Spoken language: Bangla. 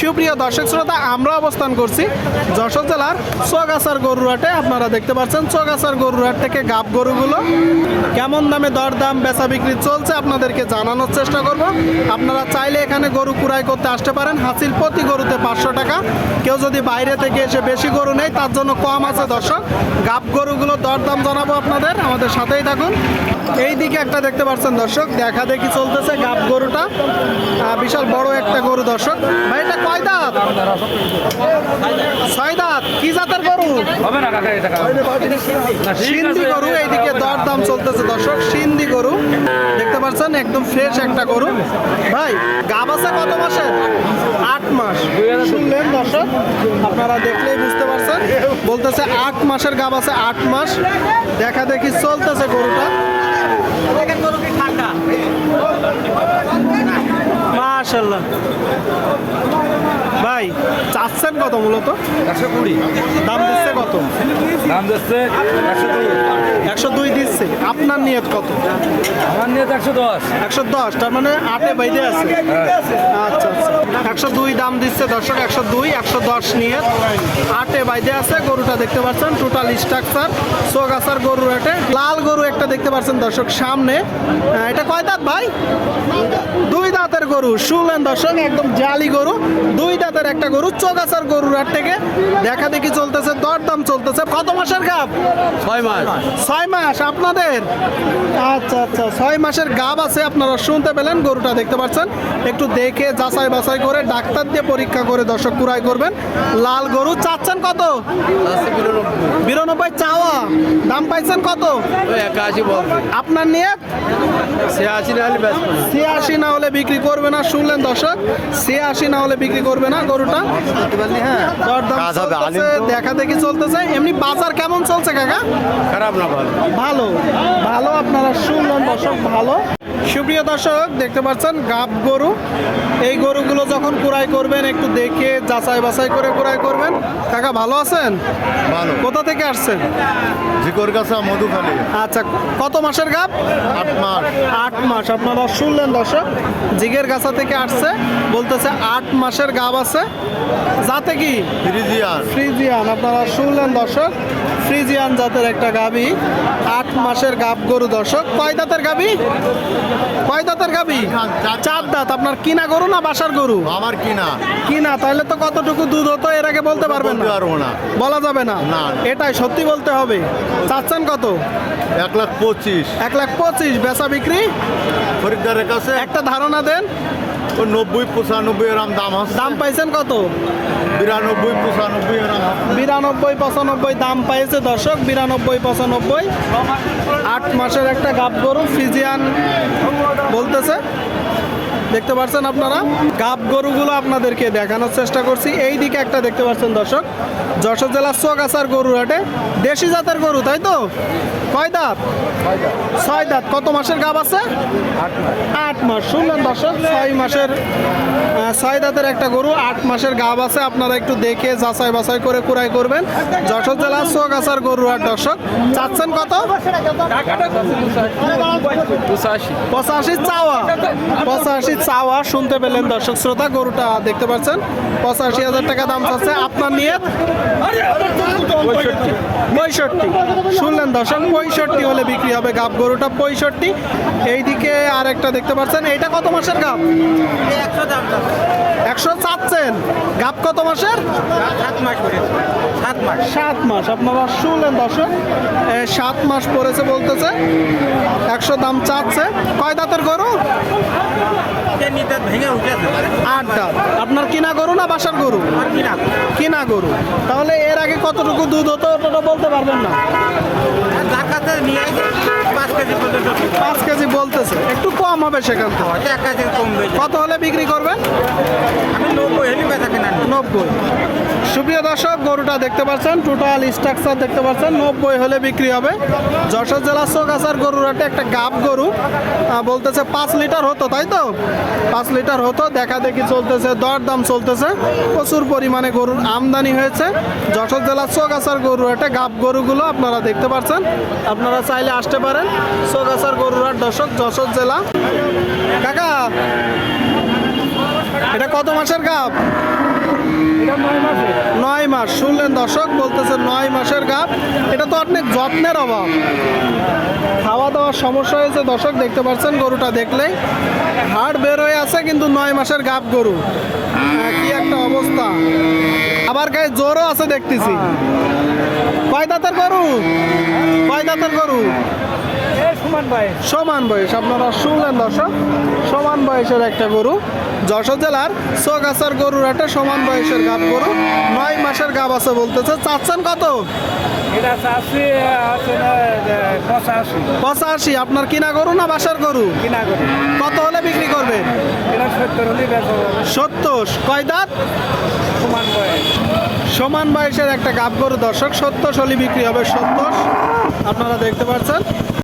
সুপ্রিয় দর্শক শ্রোতা, আমরা অবস্থান করছি যশোর জেলার চোগাছার গরুরহাটে। আপনারা দেখতে পাচ্ছেন চোগাছার গরুরহাট থেকে গাব গরুগুলো কেমন দামে দরদাম, বেচা বিক্রি চলছে আপনাদেরকে জানানোর চেষ্টা করব। আপনারা চাইলে এখানে গরু কুড়াই করতে আসতে পারেন। হাসিল প্রতি গরুতে পাঁচশো টাকা। কেউ যদি বাইরে থেকে এসে বেশি গরু নেই তার জন্য কম আছে দর্শক। গাব গরুগুলো দরদাম জানাব আপনাদের। আমাদের সাথেই থাকুন। এই দিকে একটা দেখতে পাচ্ছেন দর্শক, দেখা দেখি চলতেছে গাব গরুটা। বিশাল বড় একটা গরু দর্শক। ভাই, এটা কয় দাঁত ছয় দাঁত কি জাতের গরু? হবে না কাকা এটা সিন্ধি গরু এইদিকে দর দাম চলতেছে দর্শক সিন্ধি গরু। দেখতে পাচ্ছেন একদম ফ্রেশ একটা গরু। ভাই গাব আছে কত মাসের আট মাস। শুনলেন দর্শক? আপনারা দেখলেই বুঝতে পারছেন। বলতেছে আট মাসের গাব আছে আট মাস। দেখা দেখি চলতেছে গরুটা। মাশাল্লাহ ভাই চাচ্ছেন কত মূলত? একশো কুড়ি। দাম দিচ্ছে কত? দাম দিচ্ছে একশো দুই। একশো দুই দিচ্ছে। আপনার নিয়ত কত? আমার নিয়ে একশো দশ। একশো দশ তার মানে আটে বাইদে আছে। আচ্ছা আচ্ছা। একশো দুই দাম দিচ্ছে দর্শক একশো দুই একশো দশ নিয়ে আটে বাইদে আছে গরুটা দেখতে পাচ্ছেন টোটাল স্ট্রাকচার সোগাছার গরু এটে লাল গরু একটা দেখতে পাচ্ছেন দর্শক সামনে। এটা কয় দাঁত ভাই? দুই দাঁতের গরু শুনলেন দর্শক একদম জালি গরু। দুই দাঁতের একটা গরু চোগাছার গরুর হাট থেকে দেখা দেখি চলতেছে দরদাম চলতেছে। কত মাসের গাব? ছয় মাস। ছয় মাস আপনাদের? আচ্ছা আচ্ছা ছয় মাসের গাব আছে আপনারা শুনতে পেলেন গরুটা দেখতে পাচ্ছেন। একটু দেখে যাচাই বাছাই করে ডাক্তার দিয়ে পরীক্ষা করে দর্শক কুড়াই করবেন। লাল গরু চাচ্ছেন কত? বিরানব্বই। চাওয়া। দাম পাইছেন কত? একাশি আপনার নিয়ে ছিয়াশি না হলে ছিয়াশি না হলে বিক্রি করবে না শুনলেন দর্শক? ছিয়াশি না হলে বিক্রি করবে না গরুটা? তো। দেখা দেখি চলতেছে। এমনি বাজার কেমন চলছে কাকা? খারাপ না ভালো। ভালো। ভালো আপনারা শুনলেন দর্শক ভালো। সুপ্রিয় দর্শক দেখতে পাচ্ছেন গাব গরু। এই গরুগুলো যখন কুড়াই করবেন একটু দেখে যাচাই বাছাই করে কুড়াই করবেন। কাকা ভালো আছেন? ভালো। কোথা থেকে আসছেন? জিকর কাছা মধুখালী। আচ্ছা কত মাসের গাব? আট মাস। আট মাস আপনারা শুনলেন দর্শক জিগের গাছা থেকে আসছে বলতেছে আট মাসের গাব আছে। যাতে কি? ফ্রিজিয়ান। ফ্রিজিয়ান আপনারা শুনলেন দর্শক। ফ্রিজিয়ান জাতের একটা গাবি। আট মাসের গাব গরু দর্শক। কয় দাঁতের গাবি? কয় দাঁতের গাবি? চার দাঁত। আপনার কিনা গরু না বাসার গরু? আমার কিনা। কিনা তাহলে তো কতটুকু দুধ হতো এর আগে বলতে পারবেন না। পারব না। বলা যাবে না। না। এটাই সত্যি বলতে হবে। চাচ্ছেন কত? এক লাখ পঁচিশ। এক লাখ পঁচিশ। বেচা বিক্রি? খরিদ্দারের কাছে। একটা ধারণা দেন। ও নব্বই পঁচানব্বই এরম দাম হচ্ছে দাম পাইছেন কত? বিরানব্বই পঁচানব্বই এরম। বিরানব্বই পঁচানব্বই দাম পাইছে দর্শক বিরানব্বই পঁচানব্বই। আট মাসের একটা গাব গরু ফিজিয়ান বলতেছে। দেখতে পাচ্ছেন আপনারা? গাব গরুগুলো আপনাদেরকে দেখানোর চেষ্টা করছি। এই দিকে একটা দেখতে পাচ্ছেন দর্শক যশোর জেলার চোগাছার গরু হাটে। দেশি জাতের গরু তাই তো? কয় দাঁত? ছয় দাঁত। কত মাসের গাব আছে? আট মাস শুনলেন দর্শক? ছয় মাসের ছয় দাঁতের একটা গরু আট মাসের গাব আছে। আপনারা একটু দেখে যাচাই বাছাই করে কুড়াই করবেন। যশোর জেলার চোগাছার গরু আর দর্শক চাচ্ছেন কত? পঁচাশি। চাওয়া। পঁচাশি চাওয়া শুনতে পেলেন দর্শক শ্রোতা গরুটা দেখতে পাচ্ছেন। পঁচাশি হাজার টাকা দাম চাচ্ছে। আপনার নিয়ে পঁয়ষট্টি। শুনলেন দর্শক, পঁয়ষট্টি হলে বিক্রি হবে গাব গরুটা, পঁয়ষট্টি। এইদিকে আর একটা দেখতে পাচ্ছেন, এইটা কত মাসের গাব? একশো চাচ্ছেন। গাব কত মাসের? সাত মাস। আপনারা শুনলেন দর্শক সাত মাস পড়েছে বলতেছে, একশো দাম চাচ্ছে। কয় দাঁতের গরু? আট দাঁত আপনার কিনা গরু না বাসার গরু? কিনা গরু। তাহলে এর আগে কতটুকু দুধ হতো ওটা বলতে পারবেন না? পাঁচ কেজি বলতেছে। একটু কম হবে সেখান থেকে? এক কাজে কমবে কত হলে বিক্রি করবেন আমি নব্বই হেলি বেচা কিনা নব্বই। সুপ্রিয় দর্শক গরুটা দেখতে পাচ্ছেন টোটাল স্ট্রাকচার দেখতে পাচ্ছেন নব্বই হলে বিক্রি হবে। যশোর জেলার চোগাছার গরুর হাটে একটা গাব গরু বলতেছে পাঁচ লিটার হতো তাই তো? পাঁচ লিটার হতো দেখা দেখি চলতেছে দর দাম চলতেছে। প্রচুর পরিমাণে গরুর আমদানি হয়েছে। যশোর জেলার চোগাছার গরুর হাটে গাব গরুগুলো আপনারা দেখতে পাচ্ছেন। আপনারা চাইলে আসতে পারেন চোগাছার গরুর হাট দর্শক যশোর জেলা কাকা এটা কত মাসের গাব নয় মাস। শুনলেন দর্শক বলতেছে নয় মাসের গাপ। এটা তো অনেক যত্নের অভাব। খাওয়া দাওয়ার সমস্যা হয়েছে দর্শক দেখতে পাচ্ছেন গরুটা দেখলেই। হাড় বের হয়ে আছে কিন্তু নয় মাসের গাপ গরু। কি একটা অবস্থা। আবার গায়ে জোরও আছে দেখতেছি। কয় দাঁতের গরু? কয় দাঁতের গরু? সমান বয়স? আপনারা শুনলেন দর্শক সমান বয়সের একটা গরু। যশোর জেলার সোগাছার গরুর একটা সমান বয়সের গাব গরু। নয় মাসের গাব আছে বলতেছে। চাচ্ছেন কত? পঁচাশি। আপনার কিনা গরু না বাসার গরু? কিনা করে কত হলে বিক্রি করবে? সত্তর। কয় দাঁত? সমান বয়স। সমান বয়সের একটা গাব গরু দর্শক সত্তর হলে বিক্রি হবে সত্তর। আপনারা দেখতে পাচ্ছেন।